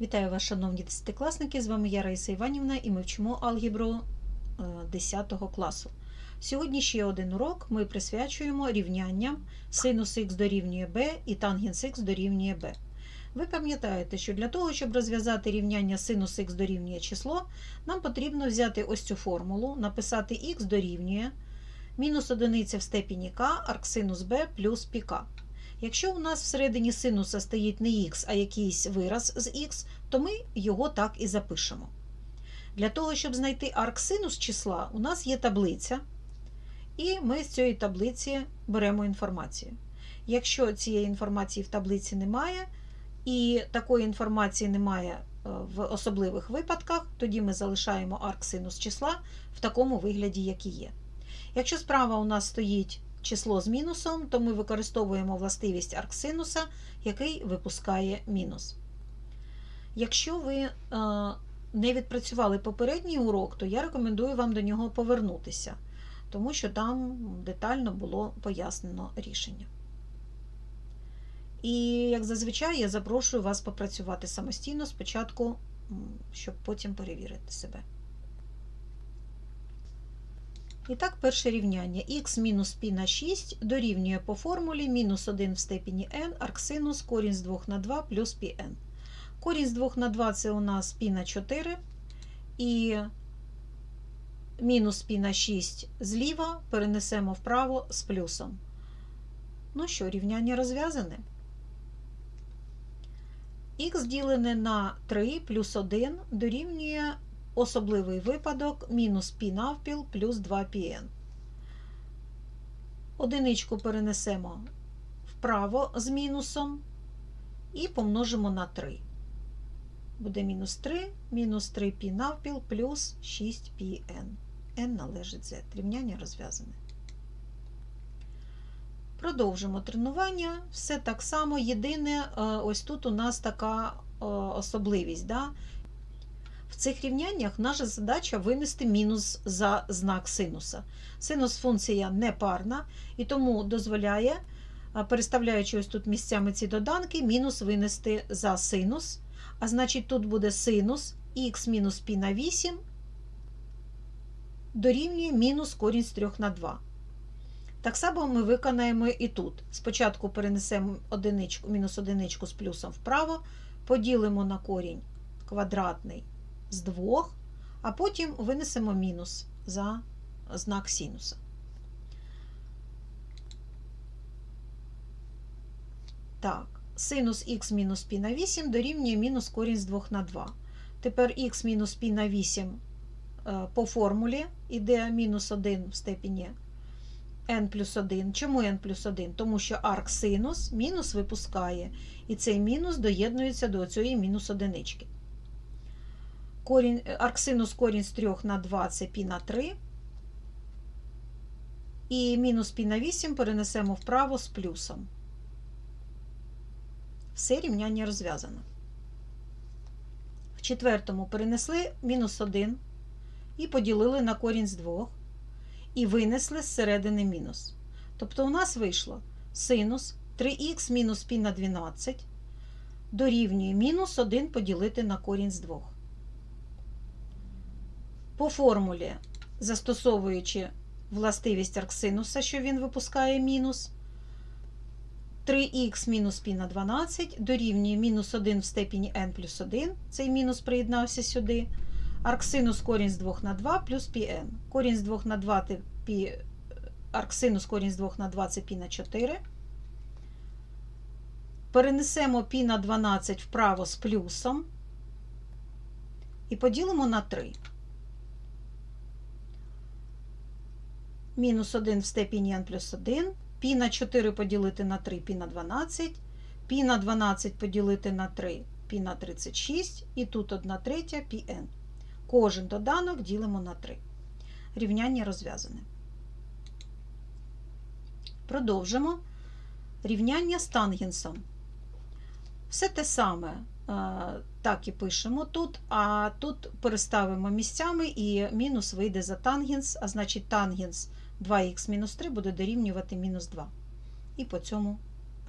Вітаю вас, шановні десятикласники! З вами я Раїса Іванівна і ми вчимо алгебру е, 10 класу. Сьогодні ще один урок ми присвячуємо рівнянням синус х дорівнює b і тангенс х дорівнює b. Ви пам'ятаєте, що для того, щоб розв'язати рівняння синус х дорівнює число, нам потрібно взяти ось цю формулу, написати х дорівнює мінус одиниця в степені k арксинус b плюс πk. Якщо у нас всередині синуса стоїть не х, а якийсь вираз з х, то ми його так і запишемо. Для того, щоб знайти арксинус числа, у нас є таблиця, і ми з цієї таблиці беремо інформацію. Якщо цієї інформації в таблиці немає, і такої інформації немає е, в особливих випадках, тоді ми залишаємо арксинус числа в такому вигляді, як і є. Якщо справа у нас стоїть число з мінусом, то ми використовуємо властивість арксинуса, який випускає мінус. Якщо ви е, не відпрацювали попередній урок, то я рекомендую вам до нього повернутися, тому що там детально було пояснено рішення. І, як зазвичай, я запрошую вас попрацювати самостійно спочатку, щоб потім перевірити себе. І так, перше рівняння х мінус пі на 6 дорівнює по формулі мінус 1 в степені n арксинус корінь з 2 на 2 плюс пі n. Корінь з 2 на 2 це у нас пі на 4 і мінус пі на 6 зліва перенесемо вправо з плюсом. Ну що, рівняння розв'язане. Х ділене на 3 плюс 1 дорівнює особливий випадок мінус пі навпіл плюс 2 пн. Одиничку перенесемо вправо з мінусом і помножимо на 3. Буде мінус 3, мінус 3 пі навпіл плюс 6 πn. n належить z. Рівняння розв'язане. Продовжимо тренування. Все так само. Єдине, ось тут у нас така особливість. Да? В цих рівняннях наша задача винести мінус за знак синуса. Синус функція непарна і тому дозволяє, переставляючи ось тут місцями ці доданки, мінус винести за синус. А значить, тут буде синус х мінус π на 8 дорівнює мінус корінь з 3 на 2. Так само ми виконаємо і тут. Спочатку перенесемо одиничку, мінус одиничку з плюсом вправо, поділимо на корінь квадратний з 2, а потім винесемо мінус за знак синуса. Так, синус х мінус π на 8 дорівнює мінус корінь з 2 на 2. Тепер х мінус π на 8 по формулі йде мінус 1 в степені n плюс 1. Чому n плюс 1? Тому що арк синус мінус випускає, і цей мінус доєднується до цієї мінус одинички корінь, е, арксинус корінь з 3 на 2 це пі на 3. І мінус пі на 8 перенесемо вправо з плюсом. Все рівняння розв'язано. В четвертому перенесли мінус 1 і поділили на корінь з 2. І винесли з середини мінус. Тобто, у нас вийшло синус 3х мінус пі на 12 дорівнює мінус 1 поділити на корінь з 2. По формулі, застосовуючи властивість арксинуса, що він випускає мінус, 3х мінус пі на 12 дорівнює мінус 1 в степені n плюс 1, цей мінус приєднався сюди. Арксинус корінь з 2 на 2 плюс пі n. Корінь з 2 на 2 пі, арксинус корінь з 2 на 2 це пі на 4. Перенесемо пі на 12 вправо з плюсом і поділимо на 3. Мінус 1 в степені n плюс 1. Пі на 4 поділити на 3 пі на 12. Пі на 12 поділити на 3 пі на 36. І тут 1 третя пі n. Кожен доданок ділимо на 3. Рівняння розв'язане. Продовжимо рівняння з тангенсом. Все те саме, так і пишемо тут, а тут переставимо місцями і мінус вийде за тангенс, а значить тангенс 2х мінус 3 буде дорівнювати мінус 2. І по цьому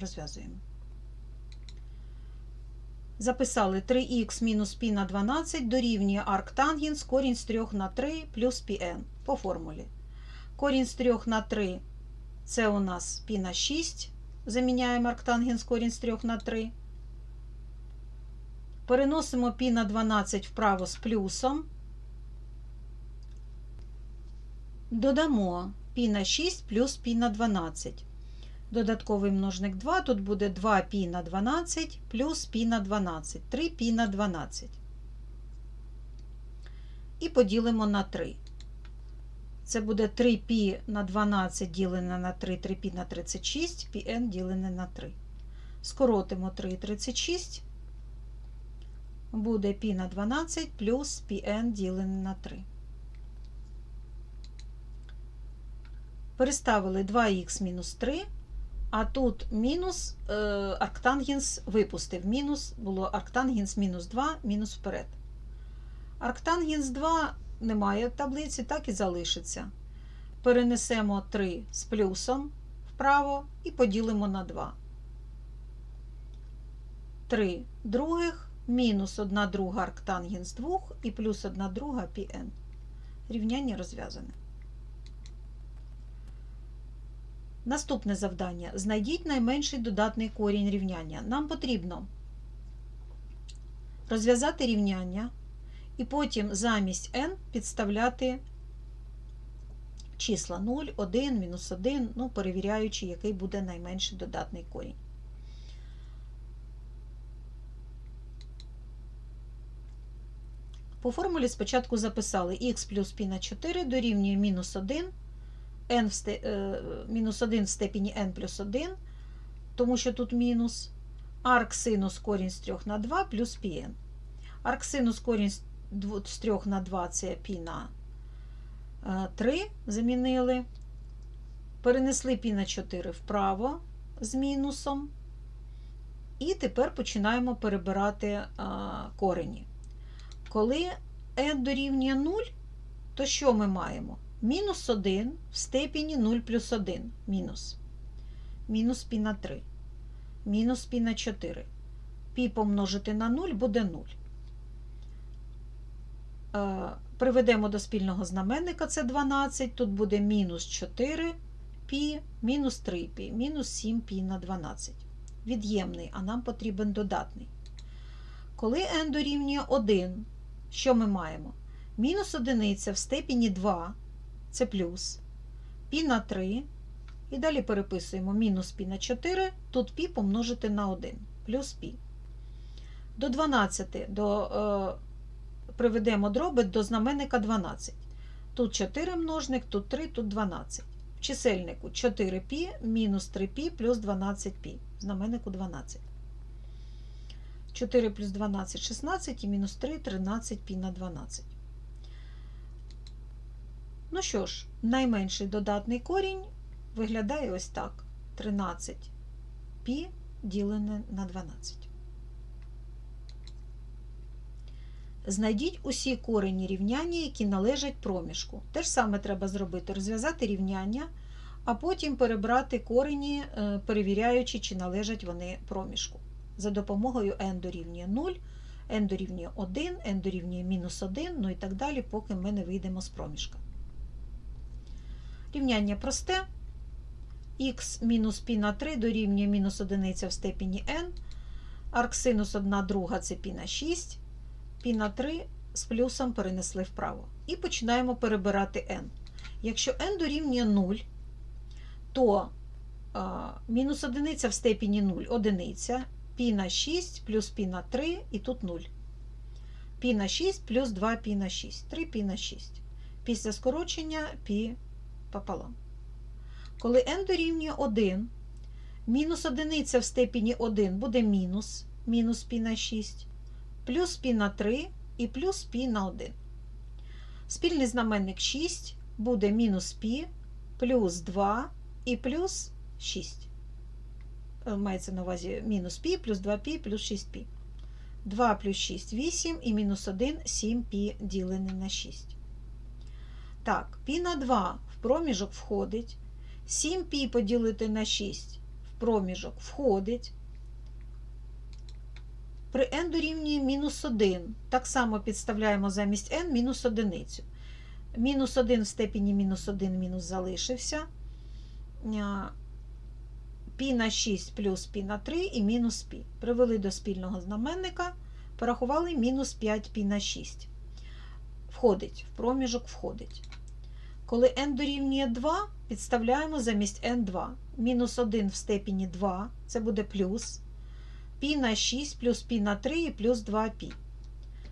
розв'язуємо. Записали 3х мінус пі на 12 дорівнює арктангенс корінь з 3 на 3 плюс пін по формулі. Корінь з 3 на 3 це у нас пі на 6. Заміняємо арктангенс корінь з 3 на 3. Переносимо пі на 12 вправо з плюсом. Додамо пі на 6 плюс пі на 12. Додатковий множник 2, тут буде 2π на 12 плюс пі на 12, 3 пі на 12. І поділимо на 3. Це буде 3 пі на 12 ділене на 3, 3 пі на 36, пін ділене на 3. Скоротимо 3,36. Буде пі на 12 плюс пін ділене на 3. Переставили 2х мінус 3. А тут мінус е, арктангенс випустив. Мінус було арктангенс мінус 2, мінус вперед. Арктангенс 2 немає в таблиці, так і залишиться. Перенесемо 3 з плюсом вправо і поділимо на 2. 3 других мінус 1 друга арктангенс 2 і плюс 1 друга πn. Рівняння розв'язане. Наступне завдання. Знайдіть найменший додатний корінь рівняння. Нам потрібно розв'язати рівняння і потім замість n підставляти числа 0, 1, мінус 1, ну, перевіряючи, який буде найменший додатний корінь. По формулі спочатку записали х плюс π на 4 дорівнює мінус 1 n е, мінус 1 в степені n плюс 1, тому що тут мінус арксинус корінь з 3 на 2 плюс пі n. Арксинус корінь з 3 на 2 це пі на е, 3 замінили. Перенесли пі на 4 вправо з мінусом. І тепер починаємо перебирати е, корені. Коли n дорівнює 0, то що ми маємо? Мінус 1 в степені 0 плюс 1 мінус. Мінус пі на 3. Мінус пі на 4. Пі помножити на 0 буде 0. Е, приведемо до спільного знаменника це 12. Тут буде мінус 4 пі, мінус 3 пі, мінус 7 пі на 12. Від'ємний, а нам потрібен додатний. Коли n дорівнює 1, що ми маємо? Мінус одиниця в степені 2 це плюс, пі на 3. І далі переписуємо мінус пі на 4, тут пі помножити на 1, плюс пі. До 12 до, е, приведемо дроби до знаменника 12. Тут 4 множник, тут 3, тут 12. В чисельнику 4 пі мінус 3 пі плюс 12 пі. Знаменнику 12. 4 плюс 12 16 і мінус 3 13 пі на 12. Ну що ж, найменший додатний корінь виглядає ось так: 13 пі ділене на 12. Знайдіть усі корені рівняння, які належать проміжку. Те ж саме треба зробити: розв'язати рівняння, а потім перебрати корені, е, перевіряючи, чи належать вони проміжку. За допомогою n дорівнює 0, n дорівнює 1, n дорівнює мінус 1, ну і так далі, поки ми не вийдемо з проміжка. Рівняння просте. Х мінус пі на 3 дорівнює мінус 1 в степені n. Арксинус 1 друга це пі на 6, пі на 3 з плюсом перенесли вправо. І починаємо перебирати n. Якщо n дорівнює 0, то а, мінус 1 в степені 0 1, пі на 6 плюс пі на 3 і тут 0. Пі на 6 плюс 2 пі на 6, 3 пі на 6. Після скорочення пі пополам. Коли n дорівнює 1, мінус одиниця в степені 1 буде мінус мінус пі на 6, плюс пі на 3 і плюс пі на 1. Спільний знаменник 6 буде мінус пі, плюс 2 і плюс 6. Е, мається на увазі мінус пі, плюс 2пі, плюс 6пі. 2 плюс 6 8 і мінус 1 7 пі ділене на 6. Так, пі на 2 проміжок входить. 7π поділити на 6 в проміжок входить. При n дорівнює мінус 1. Так само підставляємо замість n мінус одиницю. Мінус 1 в степені мінус 1 мінус залишився. Пі на 6 плюс пі на 3 і мінус пі. Привели до спільного знаменника, порахували мінус 5 пі на 6. Входить, в проміжок входить. Коли n дорівнює 2, підставляємо замість n2. Мінус 1 в степені 2, це буде плюс. Пі на 6 плюс пі на 3 і плюс 2 пі.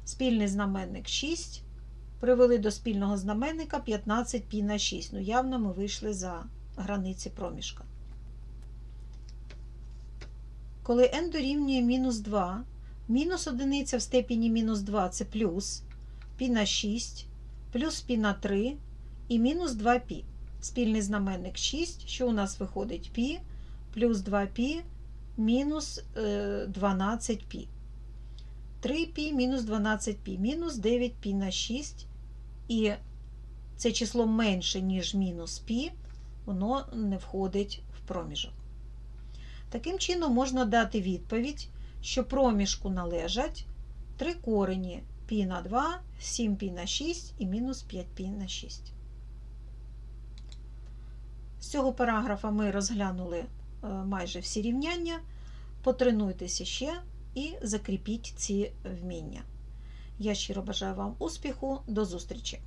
Спільний знаменник 6. Привели до спільного знаменника 15 пі на 6. Ну, явно ми вийшли за границі проміжка. Коли n дорівнює мінус 2, мінус одиниця в степені мінус 2 це плюс пі на 6, плюс пі на 3 і мінус 2 пі. Спільний знаменник 6, що у нас виходить пі, плюс 2 пі, мінус е, 12 пі. 3 пі мінус 12 пі, мінус 9 пі на 6. І це число менше, ніж мінус пі, воно не входить в проміжок. Таким чином можна дати відповідь, що проміжку належать три корені пі на 2, 7 пі на 6 і мінус 5 пі на 6. З цього параграфа ми розглянули е, майже всі рівняння. Потренуйтеся ще і закріпіть ці вміння. Я щиро бажаю вам успіху. До зустрічі!